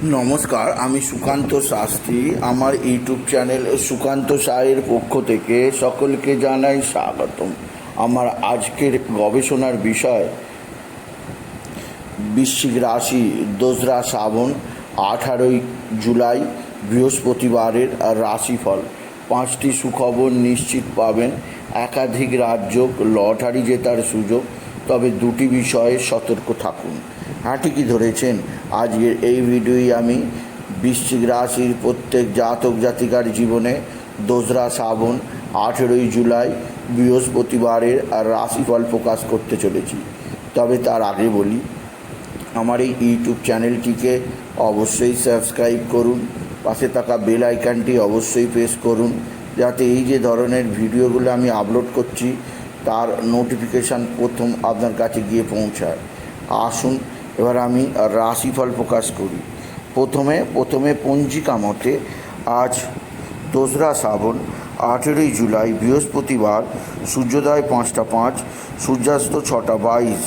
নমস্কার, আমি সুকান্ত শাস্ত্রী। আমার ইউটিউব চ্যানেল সুকান্ত সায়ের পক্ষ থেকে সকলকে জানাই স্বাগতম। আমার আজকের গবেষণার বিষয়, বৃশ্চিক রাশি দোসরা শ্রাবণ, আঠারোই জুলাই, বৃহস্পতিবারের রাশিফল। পাঁচটি সুখবর নিশ্চিত পাবেন। একাধিক রাজ্য লটারি জেতার সুযোগ। তবে দুটি বিষয়ে সতর্ক থাকুন। হ্যাঁ ঠিকই ধরেছেন? আজকের এই ভিডিওই আমি। বৃশ্চিক রাশির প্রত্যেক জাতক জাতিকার জীবনে দোসরা শ্রাবণ, আঠেরোই জুলাই বৃহস্পতিবারের আর রাশিফল প্রকাশ করতে চলেছি। তবে তার আগে বলি, আমার এই ইউটিউব চ্যানেলটিকে অবশ্যই সাবস্ক্রাইব করুন, পাশে থাকা বেল আইকনটি অবশ্যই প্রেস করুন, যাতে এই যে ধরনের ভিডিওগুলো আমি আপলোড করছি তার নোটিফিকেশান প্রথম আপনার কাছে গিয়ে পৌঁছায়। আসুন, এবার আমি রাশিফল প্রকাশ করি। প্রথমে প্রথমে পঞ্জিকা মতে আজ দোসরা শ্রাবণ, আঠেরোই জুলাই, বৃহস্পতিবার, সূর্যোদয় পাঁচটা পাঁচ, সূর্যাস্ত ছটা বাইশ,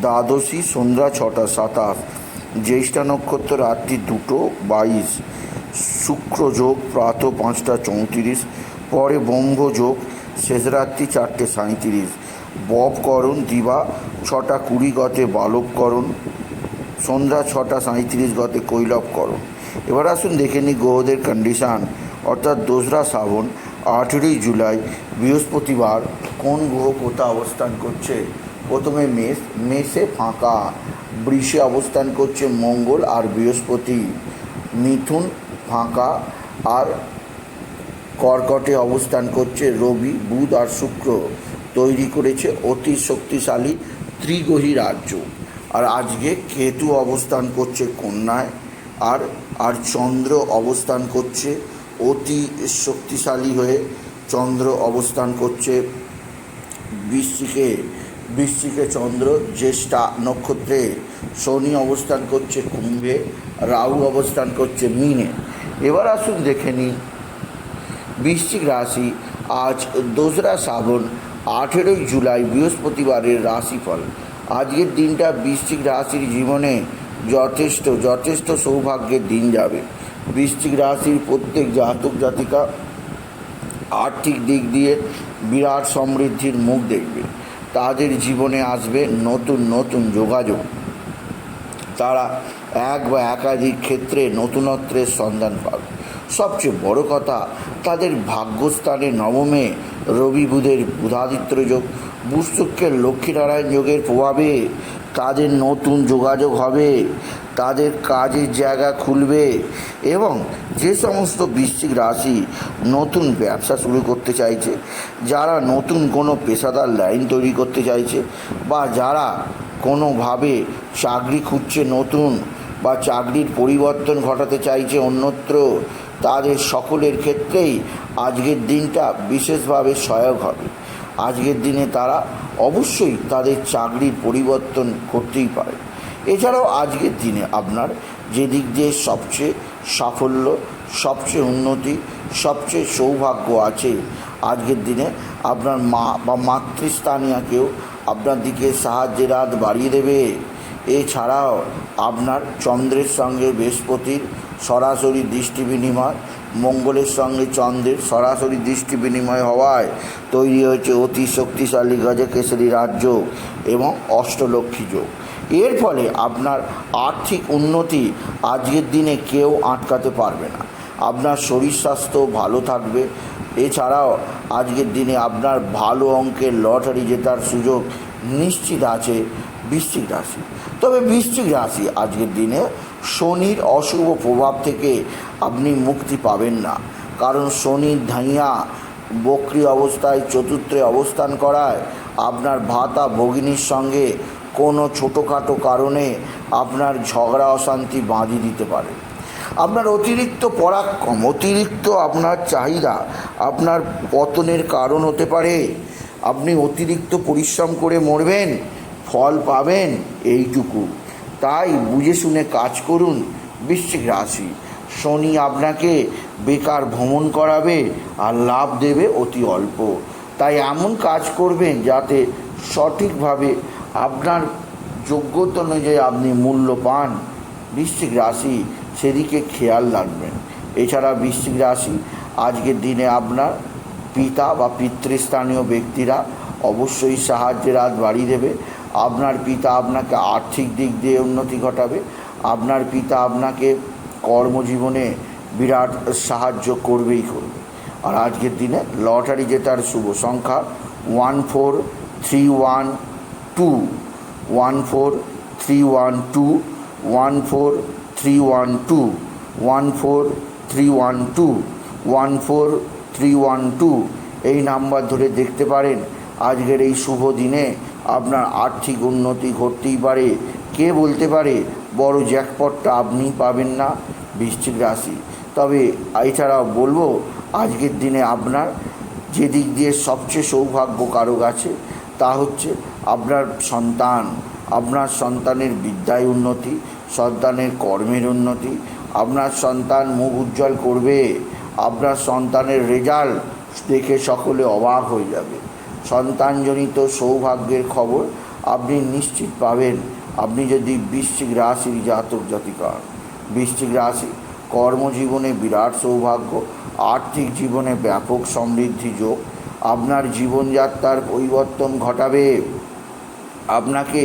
দ্বাদশী সন্ধ্যা ছটা সাতাশ, জ্যৈষ্ঠা নক্ষত্র রাত্রি দুটো বাইশ, শুক্র যোগ প্রাত পাঁচটা চৌত্রিশ, পরে ব্রহ্ম যোগ শেষ রাত্রি চারটে সাঁত্রিশ ববকরণ দিবা, ছটা কুড়ি গতে বালবকরণ সন্ধ্যা ছটা সাঁত্রিশ গতে কৈলবকরণ এবার আসুন দেখে নিই গ্রহদের কন্ডিশান অর্থাৎ দোসরা শ্রাবণ, আঠেরোই জুলাই, বৃহস্পতিবার, কোন গ্রহ কোথা অবস্থান করছে? প্রথমে মেষ, মেষে ফাঁকা, বৃষে অবস্থান করছে মঙ্গল আর বৃহস্পতি। মিথুন ফাঁকা, আর কর্কটে অবস্থান করছে রবি, বুধ আর শুক্র। তৈরি করেছে অতি শক্তিশালী ত্রিগ্রহী রাজ্য। আর আজকে কেতু অবস্থান করছে কন্যায়, আর আর চন্দ্র অবস্থান করছে অতি শক্তিশালী হয়ে চন্দ্র অবস্থান করছে বৃশ্চিকে। বৃশ্চিকে চন্দ্র, জ্যেষ্ঠা নক্ষত্রে। শনি অবস্থান করছে কুম্ভে, রাহু অবস্থান করছে মিনে। এবার আসুন দেখে নিই বৃশ্চিক রাশি আজ দোসরা শ্রাবণ, আঠেরোই জুলাই বৃহস্পতিবারের রাশিফল। আজকের দিনটা বৃশ্চিক রাশির জীবনে যথেষ্ট যথেষ্ট সৌভাগ্যের দিন যাবে। বৃশ্চিক রাশির প্রত্যেক জাতক জাতিকা আর্থিক দিক দিয়ে বিরাট সমৃদ্ধির মুখ দেখবে। তাদের জীবনে আসবে নতুন নতুন যোগাযোগ। তারা এক বা একাধিক ক্ষেত্রে নতুনত্বের সন্ধান পাবে। সবচেয়ে বড় কথা তাদের ভাগ্যস্থানে নবমে রবি বুধের বুধাদিত্য যোগ। বুধশুক্রের লক্ষ্মীনারায়ণ যোগের প্রভাবে তাদের নতুন যোগাযোগ হবে, তাদের কাজের জায়গা খুলবে এবং যে সমস্ত বৃশ্চিক রাশি নতুন ব্যবসা শুরু করতে চাইছে, যারা নতুন কোনো পেশাদার লাইন তৈরি করতে চাইছে বা যারা কোনোভাবে চাকরি খুঁজছে নতুন বা চাকরির পরিবর্তন ঘটাতে চাইছে অন্যত্র, তাদের সকলের ক্ষেত্রেই আজকের দিনটা বিশেষভাবে সহায়ক হবে। আজকের দিনে তারা অবশ্যই তাদের চাকরির পরিবর্তন করতেই পারে। এছাড়াও আজকের দিনে আপনার যে দিক দিয়ে সবচেয়ে সাফল্য, সবচেয়ে উন্নতি, সবচেয়ে সৌভাগ্য আছে, আজকের দিনে আপনার মা বা মাতৃস্থানীয় কেউ আপনার দিকে সাহায্যের হাত বাড়িয়ে দেবে। এছাড়াও আপনার চন্দ্রের সঙ্গে বৃহস্পতির সরাসরি দৃষ্টি বিনিময়, মঙ্গলের সঙ্গে চন্দ্রের সরাসরি দৃষ্টি বিনিময় হওয়ায় তৈরি হয়েছে অতি শক্তিশালী গজকেশরী রাজ্য এবং অষ্টলক্ষ্মী যোগ। এর ফলে আপনার আর্থিক উন্নতি আজকের দিনে কেউ আটকাতে পারবে না। আপনার শরীর স্বাস্থ্য ভালো থাকবে। এছাড়াও আজকের দিনে আপনার ভালো অঙ্কের লটারি জেতার সুযোগ নিশ্চিত আছে। বৃশ্চিক রাশি। তবে বৃশ্চিক রাশি আজকের দিনে শনির অশুভ প্রভাব থেকে আপনি মুক্তি পাবেন না। কারণ শনির ধাইয়া বক্রি অবস্থায় চতুর্থে অবস্থান করায় আপনার ভাতা ভগিনীর সঙ্গে কোনো ছোটোখাটো কারণে আপনার ঝগড়া অশান্তি বাঁধি দিতে পারে। আপনার অতিরিক্ত পরাক্রম, অতিরিক্ত আপনার চাহিদা, আপনার পতনের কারণ হতে পারে। আপনি অতিরিক্ত পরিশ্রম করে মরবেন। ফল পাবেন এইটুকু। তাই বুঝে শুনে কাজ করুন বৃশ্চিক রাশি। শনি আপনাকে বেকার ভ্রমণ করাবে আর লাভ দেবে অতি অল্প। তাই এমন কাজ করবেন যাতে সঠিকভাবে আপনার যোগ্যতা অনুযায়ী আপনি মূল্য পান। বৃশ্চিক রাশি সেদিকে খেয়াল রাখবেন। এছাড়া বৃশ্চিক রাশি, আজকের দিনে আপনার পিতা বা পিতৃস্থানীয় ব্যক্তিরা অবশ্যই সাহায্যের হাত বাড়িয়ে দেবে। আপনার পিতা আপনাকে আর্থিক দিক দিয়ে উন্নতি ঘটাবে। আপনার পিতা আপনাকে কর্মজীবনে বিরাট সাহায্য করবেই করবে। আর আজকের দিনে লটারি জেতার শুভ সংখ্যা one four three one two. One four three one two, one four three one two, one four three one two, one four three one two. এই নাম্বার ধরে দেখতে পারেন আজকের এই শুভ দিনে আপনার আর্থিক উন্নতি ঘটতেই পারে। কে বলতে পারে? বড় জ্যাকপটটা আপনিই পাবেন না, বৃশ্চিক রাশি। তবে এছাড়াও বলব, আজকের দিনে আপনার যে দিক দিয়ে সবচেয়ে সৌভাগ্য কারক আছে, তা হচ্ছে আপনার সন্তান। আপনার সন্তানের বিদ্যায় উন্নতি, সন্তানের কর্মের উন্নতি, আপনার সন্তান মুখ উজ্জ্বল করবে, আপনার সন্তানের রেজাল্ট দেখে সকলে অবাক হয়ে যাবে। সন্তানজনিত সৌভাগ্যের খবর আপনি নিশ্চিত পাবেন আপনি যদি বৃশ্চিক রাশির জাতক জাতিকা। বৃশ্চিক রাশি কর্মজীবনে বিরাট সৌভাগ্য, আর্থিক জীবনে ব্যাপক সমৃদ্ধি যোগ, আপনার জীবনযাত্রার পরিবর্তন ঘটাবে আপনাকে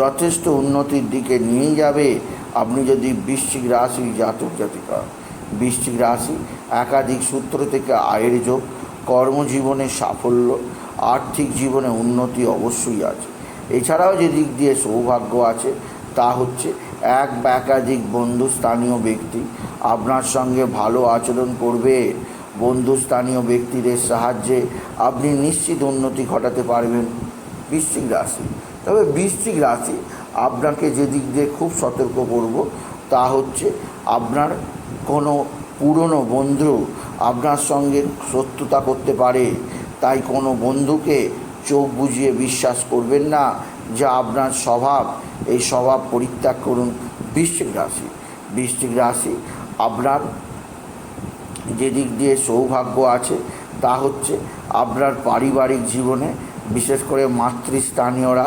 যথেষ্ট উন্নতির দিকে নিয়ে যাবে আপনি যদি বৃশ্চিক রাশি জাতক জাতিকা। বৃশ্চিক রাশি একাধিক সূত্র থেকে আয়ের যোগ, কর্মজীবনে সাফল্য আর্থিক জীবনে উন্নতি অবশ্যই আছে। এছাড়াও যে দিক দিয়ে সৌভাগ্য আছে, তা হচ্ছে এক বা একাধিক বন্ধু স্থানীয় ব্যক্তি আপনার সঙ্গে ভালো আচরণ করবে। বন্ধু স্থানীয় ব্যক্তিদের সাহায্যে আপনি নিশ্চিত উন্নতি ঘটাতে পারবেন বৃশ্চিক রাশি। তবে বৃশ্চিক রাশি আপনাকে যে দিক দিয়ে খুব সতর্ক করব, তা হচ্ছে আপনার কোনো পুরনো বন্ধু আপনার সঙ্গে শত্রুতা করতে পারে। তাই কোনো বন্ধুকে চোখ বুজিয়ে বিশ্বাস করবেন না, যা আপনার স্বভাব। এই স্বভাব পরিত্যাগ করুন বৃশ্চিক রাশি। বৃশ্চিক রাশি আপনার যে দিক দিয়ে সৌভাগ্য আছে, তা হচ্ছে আপনার পারিবারিক জীবনে, বিশেষ করে মাতৃস্থানীয়রা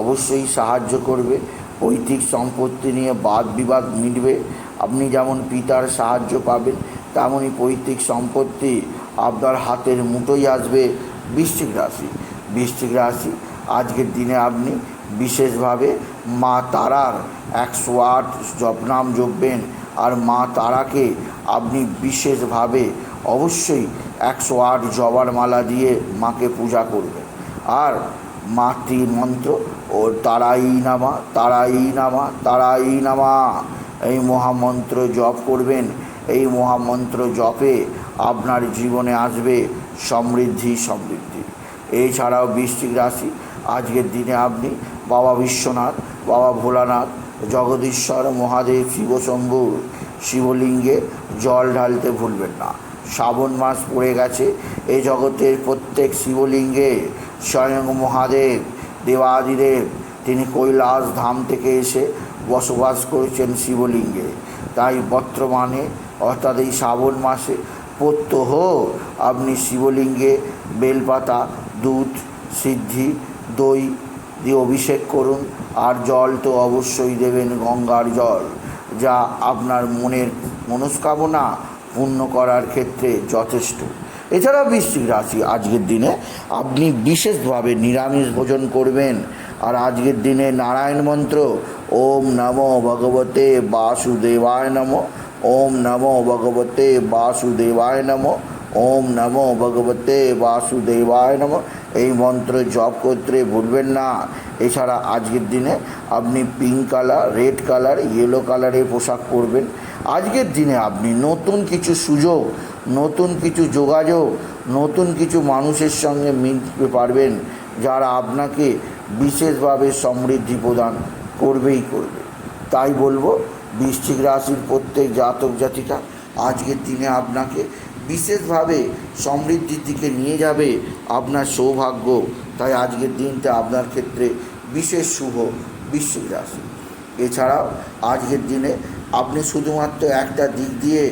অবশ্যই সাহায্য করবে। পৈতৃক সম্পত্তি নিয়ে বাদ বিবাদ মিটবে। আপনি যেমন পিতার সাহায্য পাবেন, তেমনই পৈতৃক সম্পত্তি আপনার হাতের মুঠোই আসবে বৃশ্চিক রাশি। বৃশ্চিক রাশি, আজকের দিনে আপনি বিশেষভাবে মা তারার একশো আট জপনাম জপবেন আর মা তারাকে আপনি বিশেষভাবে অবশ্যই একশো আট জবার মালা দিয়ে মাকে পূজা করবেন। আর মাতৃ মন্ত্র, ও তারাই নামা তারাই নামা তারাই নামা, এই মহামন্ত্র জপ করবেন। এই মহামন্ত্র জপে আপনার জীবনে আসবে সমৃদ্ধি সমৃদ্ধি। এছাড়াও বৃশ্চিক রাশি, আজকের দিনে আপনি বাবা বিশ্বনাথ, বাবা ভোলানাথ, জগদীশ্বর, মহাদেব শিবশম্ভুর শিবলিঙ্গে জল ঢালতে ভুলবেন না। শ্রাবণ মাস পড়ে গেছে এই জগতের প্রত্যেক শিবলিঙ্গে স্বয়ং মহাদেব, দেবাদিদেব, তিনি কৈলাস ধাম থেকে এসে বসবাস করেছেন শিবলিঙ্গে। তাই বর্তমানে, অর্থাৎ এই শ্রাবণ মাসে প্রত্যহ আপনি শিবলিঙ্গে বেলপাতা, দুধ, সিদ্ধি, দই দিয়ে অভিষেক করুন। আর জল তো অবশ্যই দেবেন গঙ্গার জল, যা আপনার মনের মনস্কামনা পূর্ণ করার ক্ষেত্রে যথেষ্ট। এছাড়া বৃশ্চিক রাশি, আজকের দিনে আপনি বিশেষভাবে নিরামিষ ভোজন করবেন। আর আজকের দিনে নারায়ণ মন্ত্র, ওম নমো ভগবতে বাসুদেবায় নমঃ। ওম নমো ভগবতে বাসুদেবায় নমঃ, ওম নমো ভগবতে বাসুদেবায় নমঃ। এই মন্ত্র জপ করতে ভুলবেন না। এছাড়া আজকের দিনে আপনি pink colour red colour yellow কালারের পোশাক পরবেন। আজকের দিনে আপনি নতুন কিছু সুযোগ, নতুন কিছু যোগাযোগ, নতুন কিছু মানুষের সঙ্গে মিলতে পারবেন, যারা আপনাকে বিশেষভাবে সমৃদ্ধি প্রদান করবেই করবে। তাই বলব বৃশ্চিক রাশির প্রত্যেক জাতক জাতিকা আজকের দিনে আপনাকে বিশেষভাবে সমৃদ্ধির দিকে নিয়ে যাবে আপনার সৌভাগ্য। তাই আজকের দিনটা আপনার ক্ষেত্রে বিশেষ শুভ বৃশ্চিক রাশি। এছাড়াও আজকের দিনে আপনি শুধুমাত্র একটা দিক দিয়ে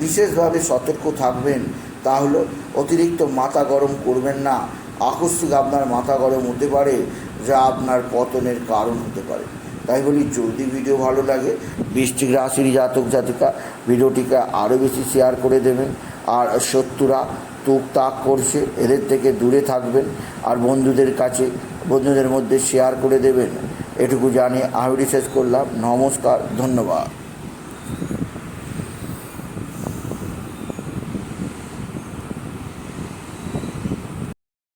বিশেষভাবে সতর্ক থাকবেন, তা হলো অতিরিক্ত মাথা গরম করবেন না। আকস্মিক আপনার মাথা গরম হতে পারে, যা আপনার পতনের কারণ হতে পারে। তাই বলি যদি ভিডিও ভালো লাগে। বৃষ্টিক রাশির জাতক জাতিকা ভিডিওটিকে আরও বেশি শেয়ার করে দেবেন। আর শত্রুরা তুক তাক করছে, এদের থেকে দূরে থাকবেন। আর বন্ধুদের কাছে, বন্ধুদের মধ্যে শেয়ার করে দেবেন। এটুকু জানিয়ে আমি শেষ করলাম। নমস্কার, ধন্যবাদ।